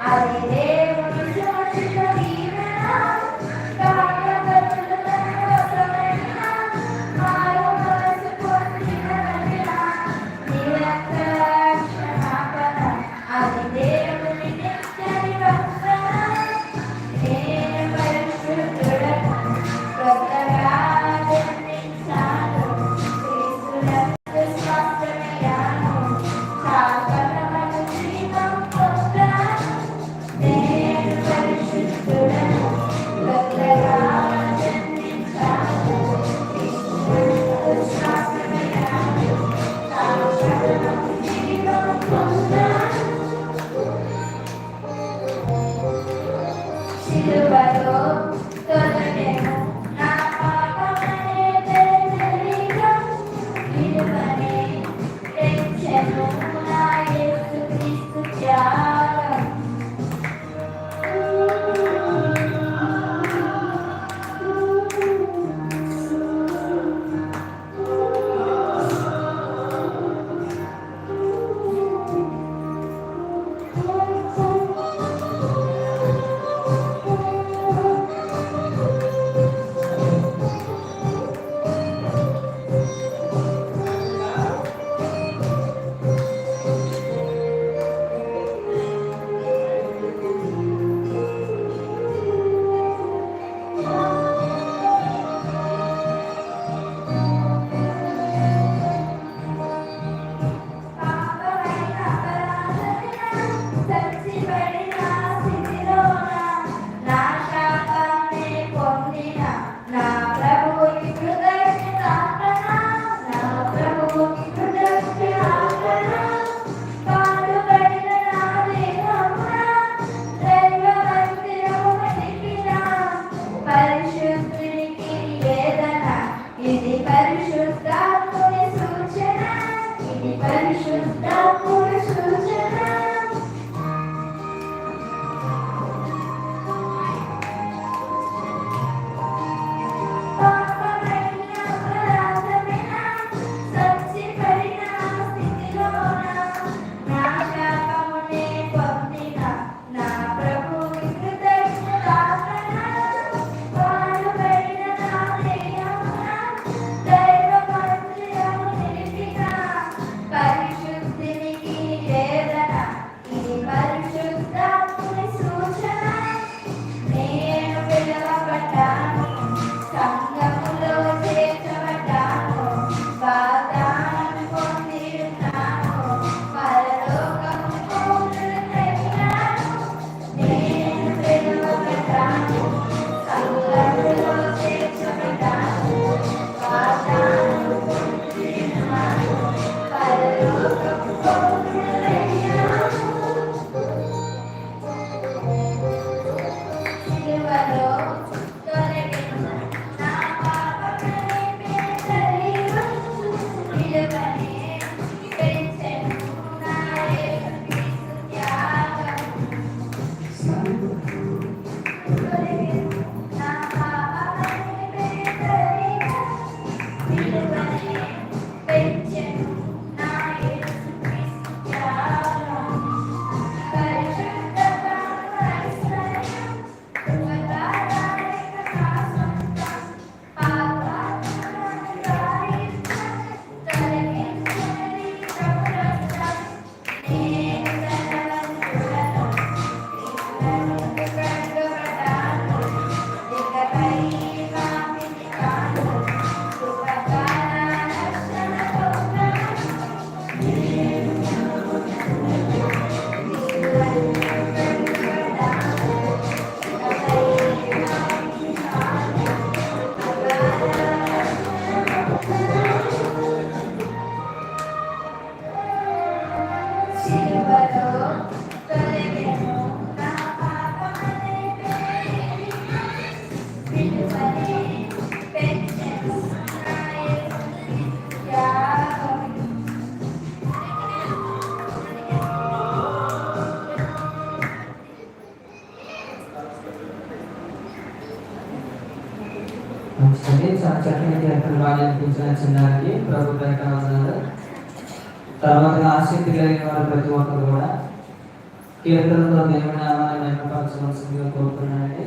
Alegría. చక్కటి అంతర్వాణి అనిపించిన చిన్నానికి ప్రభుత్వంగా ఉన్నారు తర్వాత ఆసక్తి కలిగిన వారు ప్రతి ఒక్కరు కూడా కీర్తనతో దేవుని నామాన్ని మెరుగుపరచవలసిందిగా కోరుతున్నానండి.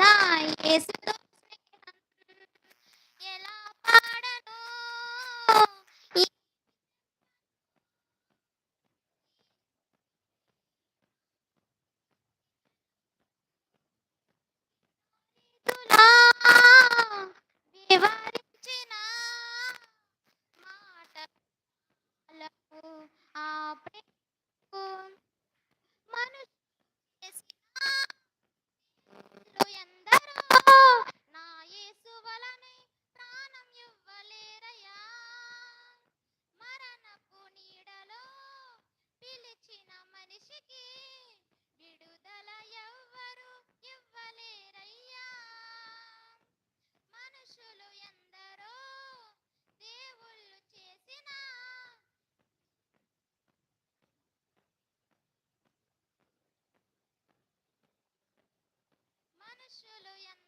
那也是都 మనుషులు ఎంత